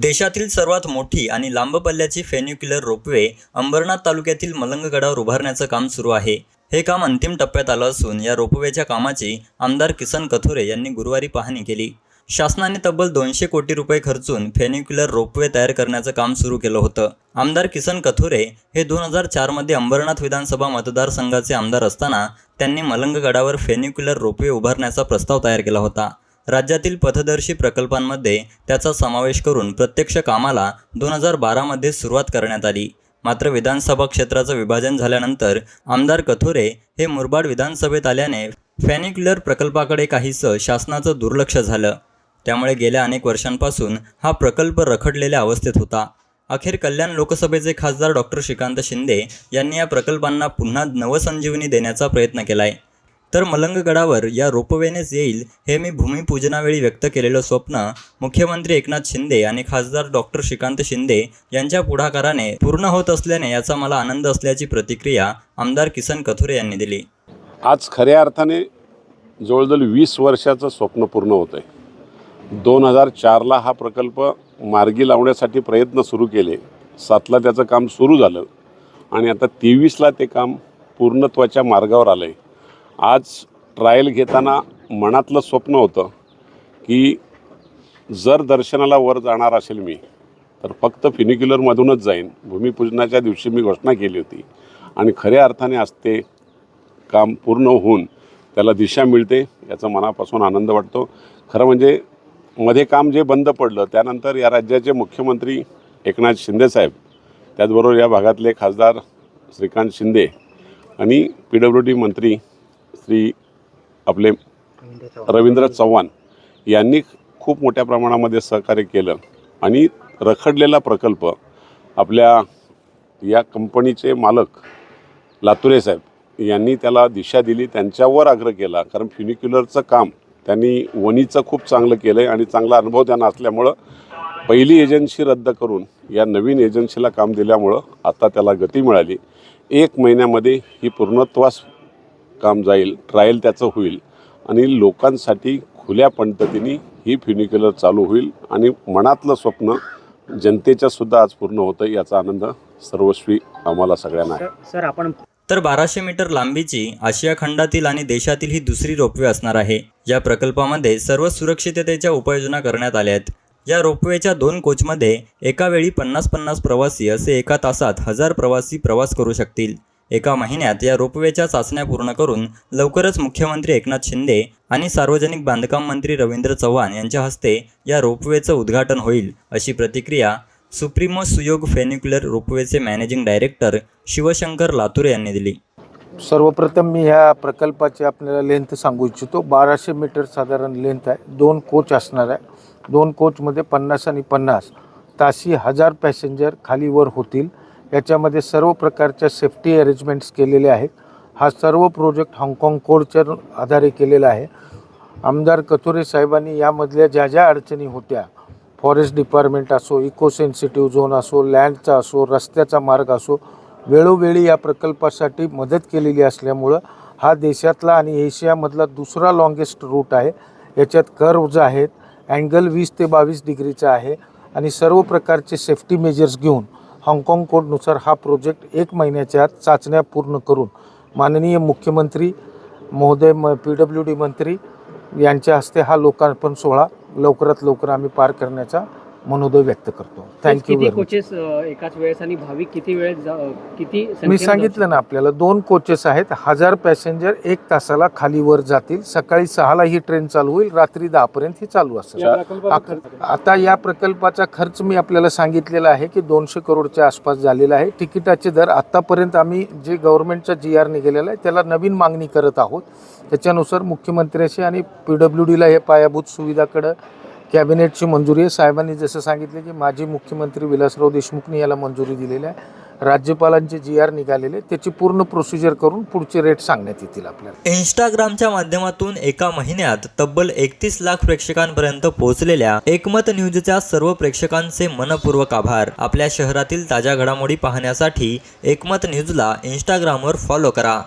देशातील सर्वात मोठी आणि लांब पल्ल्याची फेन्युक्युलर रोपवे अंबरनाथ तालुक्यातील मलंगगडावर उभारण्याचं काम सुरू आहे. हे काम अंतिम टप्प्यात आलं असून या रोपवेच्या कामाची आमदार किसन कथोरे यांनी गुरुवारी पाहणी केली. शासनाने तब्बल दोनशे कोटी रुपये खर्चून फेन्युक्युलर रोपवे तयार करण्याचं काम सुरू केलं होतं. आमदार किसन कथोरे हे दोन हजार चारमध्ये अंबरनाथ विधानसभा मतदारसंघाचे आमदार असताना त्यांनी मलंगगडावर फेन्युक्युलर रोपवे उभारण्याचा प्रस्ताव तयार केला होता. राज्यातील पथदर्शी प्रकल्पांमध्ये त्याचा समावेश करून प्रत्यक्ष कामाला दोन हजार बारामध्ये सुरुवात करण्यात आली. मात्र विधानसभा क्षेत्राचं विभाजन झाल्यानंतर आमदार कथोरे हे मुरबाड विधानसभेत आल्याने फॅनिक्युलर प्रकल्पाकडे काहीसं शासनाचं दुर्लक्ष झालं. त्यामुळे गेल्या अनेक वर्षांपासून हा प्रकल्प रखडलेल्या अवस्थेत होता. अखेर कल्याण लोकसभेचे खासदार डॉक्टर श्रीकांत शिंदे यांनी या प्रकल्पांना पुन्हा नवसंजीवनी देण्याचा प्रयत्न केला आहे तर मलंगगडावर या रोपवेनेच येईल हे मी भूमिपूजनावेळी व्यक्त केलेलं स्वप्न मुख्यमंत्री एकनाथ शिंदे आणि खासदार डॉक्टर श्रीकांत शिंदे यांच्या पुढाकाराने पूर्ण होत असल्याने याचा मला आनंद असल्याची प्रतिक्रिया आमदार किसन कथोरे यांनी दिली. आज खऱ्या अर्थाने जवळजवळ वीस वर्षाचं स्वप्न पूर्ण होतं आहे दोन हजार चारला हा प्रकल्प मार्गी लावण्यासाठी प्रयत्न सुरू केले. सातला त्याचं काम सुरू झालं. आणि आता तेवीसला ते काम पूर्णत्वाच्या मार्गावर आलं आहे आज ट्रायल घेताना मनातलं स्वप्न होतं की जर दर्शनाला वर जाणार असेल मी तर फक्त फिनिक्युलरमधूनच जाईन. भूमिपूजनाच्या दिवशी मी घोषणा केली होती. आणि खऱ्या अर्थाने आज ते काम पूर्ण होऊन त्याला दिशा मिळते याचा मनापासून आनंद वाटतो. खरं म्हणजे मध्ये काम जे बंद पडलं त्यानंतर या राज्याचे मुख्यमंत्री एकनाथ शिंदेसाहेब त्याचबरोबर या भागातले खासदार श्रीकांत शिंदे आणि पी डब्ल्यू डी मंत्री श्री आपले रवींद्र चव्हाण यांनी खूप मोठ्या प्रमाणामध्ये सहकार्य केलं आणि रखडलेला प्रकल्प आपल्या या कंपनीचे मालक लातुरे साहेब यांनी त्याला दिशा दिली त्यांच्यावर आग्रह केला. कारण फ्युनिक्युलरचं काम त्यांनी वणीचं खूप चांगलं केलं आहे आणि चांगला अनुभव त्यांना असल्यामुळं पहिली एजन्सी रद्द करून या नवीन एजन्सीला काम दिल्यामुळं आता त्याला गती मिळाली. एक महिन्यामध्ये ही पूर्णत्वास काम जाईल ट्रायल त्याचं होईल. आणि लोकांसाठी खुल्या पद्धतीने ही फ्युनिक्युलर चालू होईल आणि मनातलं स्वप्न जनतेच्या सुद्धा आज पूर्ण होतं याचा आनंद सर्वस्वी आम्हाला सगळ्यांना आहे. सर आपण तर बाराशे मीटर लांबीची आशिया खंडातील आणि देशातील ही दुसरी रोपवे असणार आहे. या प्रकल्पामध्ये सर्व सुरक्षिततेच्या उपाययोजना करण्यात आल्या आहेत. या रोपवेच्या दोन कोचमध्ये एका वेळी पन्नास पन्नास प्रवासी असे एका तासात हजार प्रवासी प्रवास करू शकतील. एका महिन्यात या रोपवेच्या चाचण्या पूर्ण करून लवकरच मुख्यमंत्री एकनाथ शिंदे आणि सार्वजनिक बांधकाम मंत्री रवींद्र चव्हाण यांच्या हस्ते या रोपवेचं उद्घाटन होईल अशी प्रतिक्रिया सुप्रीमो सुयोग फेन्युक्युलर रोपवेचे मॅनेजिंग डायरेक्टर शिवशंकर लातुरे यांनी दिली. सर्वप्रथम मी ह्या प्रकल्पाची आपल्याला लेंथ सांगू इच्छितो. बाराशे मीटर साधारण लेंथ आहे. दोन कोच असणार आहे. दोन कोचमध्ये पन्नास आणि पन्नास ताशी हजार पॅसेंजर खालीवर होतील. याच्यामध्ये सर्व प्रकारच्या सेफ्टी अरेंजमेंट्स केलेले आहेत. हा सर्व प्रोजेक्ट हाँगकाँग कोडच्या आधारे केलेला आहे. आमदार कथोरे साहेबांनी यामधल्या ज्या ज्या अडचणी होत्या फॉरेस्ट डिपार्टमेंट असो इको सेन्सिटिव्ह झोन असो लँडचा असो रस्त्याचा मार्ग असो वेळोवेळी या प्रकल्पासाठी मदत केलेली असल्यामुळं हा देशातला आणि एशियामधला दुसरा लॉंगेस्ट रूट आहे. याच्यात कर्व्ज आहेत अँगल वीस ते बावीस डिग्रीचा आहे आणि सर्व प्रकारचे सेफ्टी मेजर्स घेऊन हाँगकाँग कोडनुसार हा प्रोजेक्ट एक महिन्याच्या आत चाचण्या पूर्ण करून माननीय मुख्यमंत्री महोदय म पी डब्ल्यू डी मंत्री यांच्या हस्ते हा लोकार्पण सोहळा लवकरात लवकर आम्ही पार करण्याचा मनोदय व्यक्त करतो. थँक्यू कोचेस एकाच वेळेस आणि भाविक किती अ, किती मी सांगितलं ना आपल्याला दोन कोचेस आहेत हजार पॅसेंजर एक तासाला खाली वर जातील सकाळी सहाला ही ट्रेन चालू होईल रात्री दहापर्यंत ही चालू असेल आता या प्रकल्पाचा खर्च मी आपल्याला सांगितलेला आहे की दोनशे करोडच्या आसपास झालेला आहे. तिकिटाचे दर आत्तापर्यंत आम्ही जे गव्हर्नमेंटचा जी आर निघालेला आहे त्याला नवीन मागणी करत आहोत. त्याच्यानुसार मुख्यमंत्र्याशी आणि पी डब्ल्यू डीला हे पायाभूत सुविधाकडं कॅबिनेटची मंजुरी आहे. साहेबांनी जसं सांगितलं की माजी मुख्यमंत्री विलासराव देशमुखनी याला मंजुरी दिलेली आहे. राज्यपालांचे जी आर निघालेले त्याची पूर्ण प्रोसिजर करून पुढचे रेट सांगण्यात येतील आपल्याला. इंस्टाग्रामच्या माध्यमातून एका महिन्यात तब्बल एकतीस लाख प्रेक्षकांपर्यंत पोहोचलेल्या एकमत न्यूजच्या सर्व प्रेक्षकांचे मनपूर्वक आभार. आपल्या शहरातील ताज्या घडामोडी पाहण्यासाठी एकमत न्यूजला इंस्टाग्रामवर फॉलो करा.